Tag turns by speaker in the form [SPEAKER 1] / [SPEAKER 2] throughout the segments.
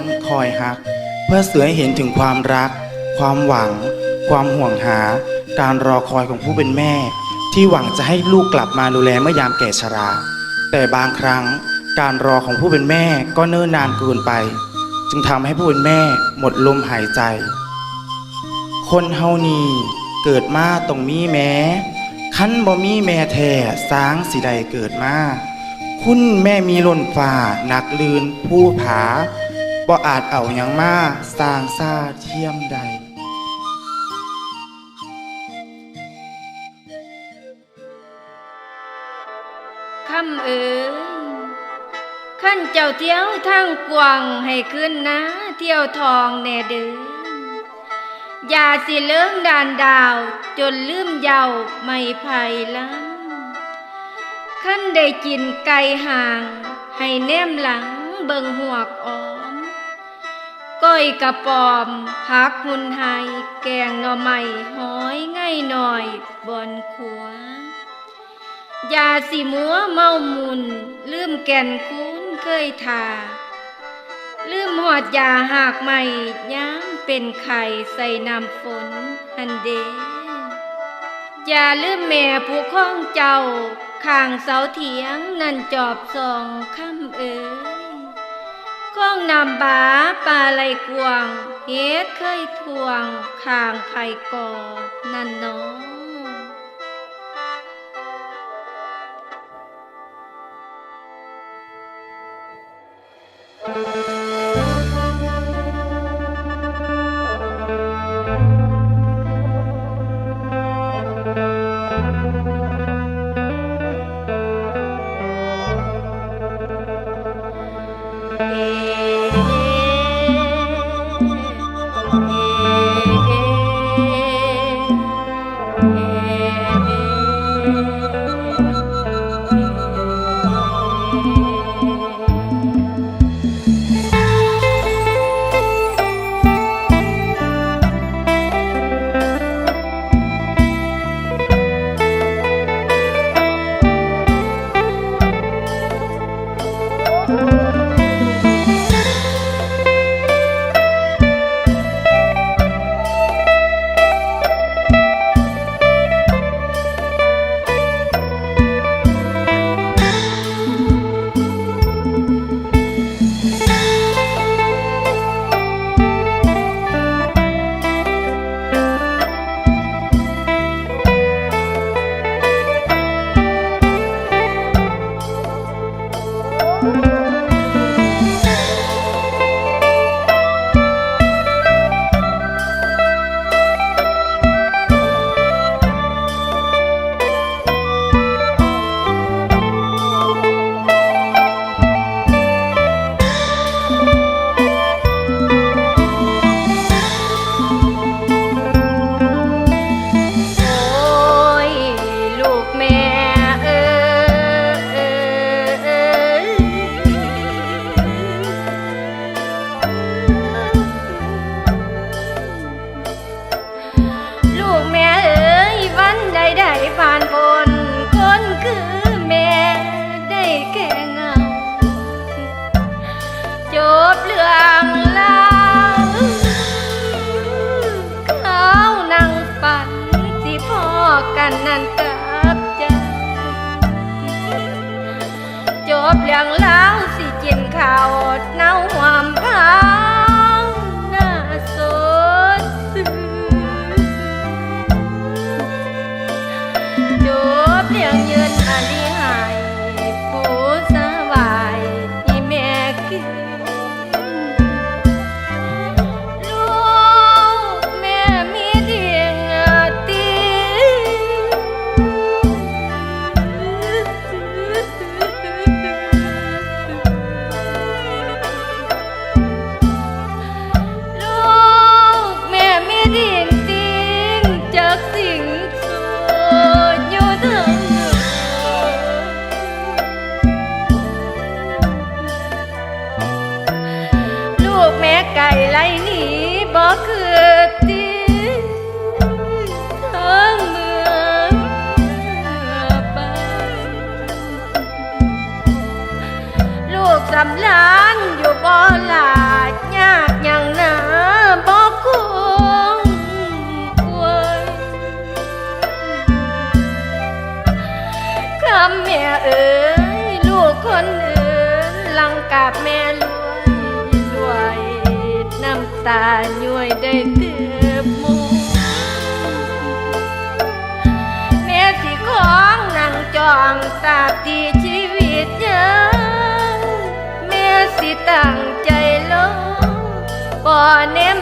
[SPEAKER 1] อนคอยฮัก เพื่อเสือให้เห็นถึงความรัก ความหวัง ความห่วงหา การรอคอยของผู้เป็นแม่ ที่หวังจะให้ลูกกลับมาดูแลเมื่อยามแก่ชรา แต่บางครั้งการรอของผู้เป็นแม่ก็เนิ่นนานเกินไป จึงทำให้ผู้เป็นแม่หมดลมหายใจ คนเฮานีเกิดมาต้องมีแม่คันบ่มีแม่แท้สางสิใดเกิดมา คุณแม่มีล้นฟ้าหนักลืนผู้ผา บ่อาจเอาหยังมาสร้างซาเทียมใด
[SPEAKER 2] คำเอ๋ยขั้นเจ้าเที่ยวทางกวางให้ขึ้นนะ เที่ยวทองแน่เด้ออย่าสิเลิ้งดานดาว จนลืมเยาไม่ไผ่ล้ำขั้นได้กินไก่ห่าง ให้แนมหลังเบิงหวกออม ก้อยกระปอมพักหุนไฮแกงหน่อไม้ห้อยง่ายหน่อยบอนขัวยาสิมัวเมามุนลืมแก่นคุ้นเคยทาลืมหอดยาหากใหม่ย้ำเป็นไข่ใส่น้ำฝนหันเดอย่าลืมแม่ผู้ข้องเจ้าข้างเสาเถียงนั่นจอบสองคำเอ๋ย ข้องนำบาปลาไหลกวางเฮ็ดเคยทวงข้างไผ่กอนั่นเน้อง เหลืองเล้าสิกินข้าวเน่า ไก่ไล่หนีบอกคือตีทางเมืองไปลูกสำลานอยู่บ่ งตาบที่ชีวิตยังแม่สิตั้งใจลงบ่อเน้ม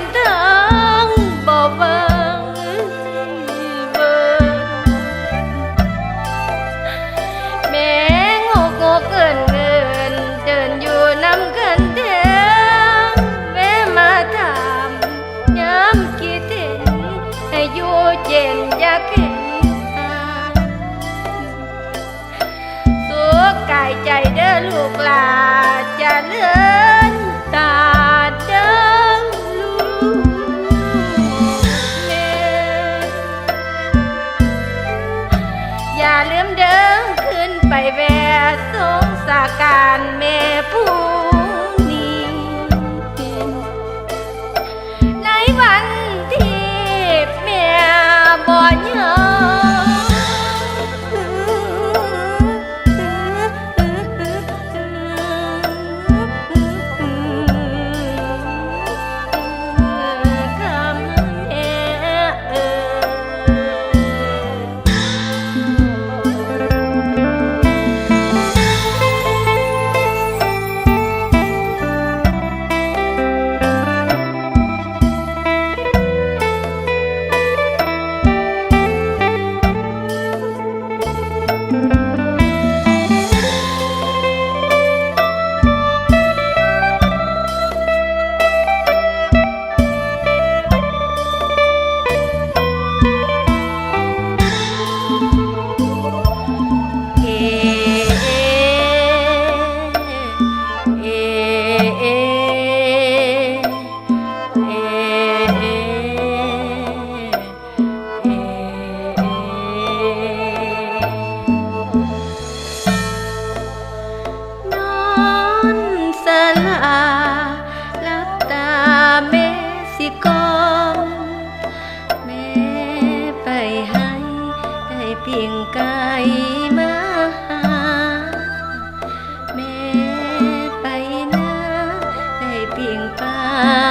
[SPEAKER 2] ลูกหลานจะเลื่อนตาเดิมลูกเนอย่าลืมเดินขึ้นไปแวะสงสาการเม่ผู้ 伴